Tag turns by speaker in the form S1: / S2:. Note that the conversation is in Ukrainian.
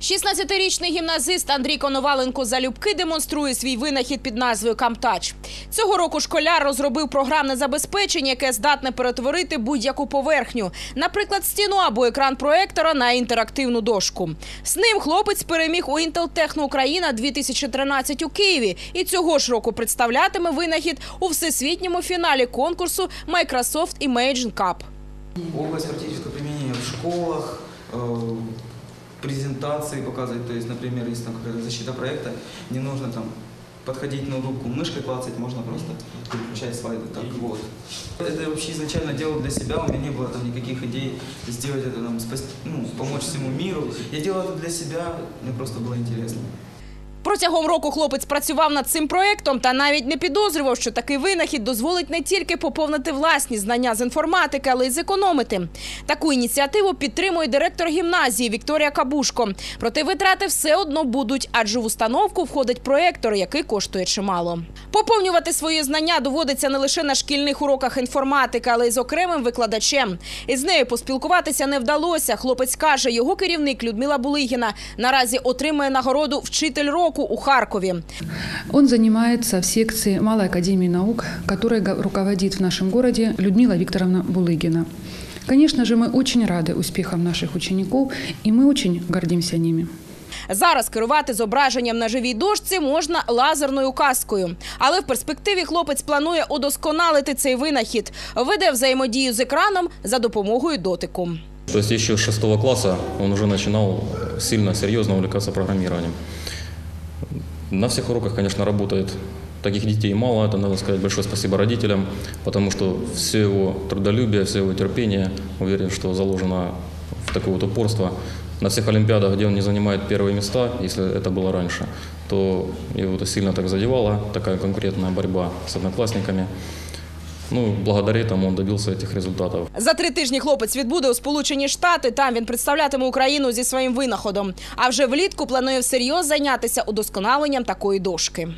S1: 16-річний гімназист Андрій Коноваленко залюбки демонструє свій винахід під назвою Камтач. Цього року школяр розробив програмне забезпечення, яке здатне перетворити будь-яку поверхню, наприклад, стіну або екран проектора на інтерактивну дошку. З ним хлопець переміг у Intel Techno Україна 2013 у Києві і цього ж року представлятиме винахід у всесвітньому фіналі конкурсу Microsoft Imagine Cup.
S2: Область практического применения в школах, э, презентации показывать, то есть, например, если там какая-то защита проекта, не нужно там подходить к ноутбуку, мышкой клацать, можно просто переключать слайды, так вот. Это я вообще изначально делал для себя, у меня не было там никаких идей сделать это, там, спасти, ну, помочь всему миру. Я делал это для себя, мне просто было интересно.
S1: Протягом року хлопець працював над цим проєктом та навіть не підозрював, що такий винахід дозволить не тільки поповнити власні знання з інформатики, але й зекономити. Таку ініціативу підтримує директор гімназії Вікторія Кабушко. Проте витрати все одно будуть, адже в установку входить проєктор, який коштує чимало. Поповнювати свої знання доводиться не лише на шкільних уроках інформатики, але й з окремим викладачем. Із нею поспілкуватися не вдалося. Хлопець каже, його керівник Людмила Булигіна наразі отримує нагороду Вчитель року у Харкові.
S3: Он занимается в секции Малой Академии наук, которой го- руководит в нашем городе Людмила Викторовна Булыгина. Конечно же, мы очень рады успехам наших учеников, и мы очень гордимся ними.
S1: Зараз керувати зображенням на живій дошці можна лазерною каскою. Але в перспективі хлопець планує удосконалити цей винахід, веде взаємодію з екраном за допомогою дотику.
S4: То есть еще с шестого класса он уже начинал сильно, серьезно увлекаться программированием. На всех уроках, конечно, работает. Таких детей мало, это надо сказать большое спасибо родителям, потому что все его трудолюбие, все его терпение, уверен, что заложено в такое вот упорство. На всех олимпиадах, где он не занимает первые места, если это было раньше, то его это сильно так задевало, такая конкурентная борьба с одноклассниками. Ну, благодаря этому он добился этих результатов.
S1: За три тижні хлопець відбуде у Сполучені Штати. Там він представлятиме Україну зі своїм винаходом. А вже влітку планує всерйоз зайнятися удосконаленням такої дошки.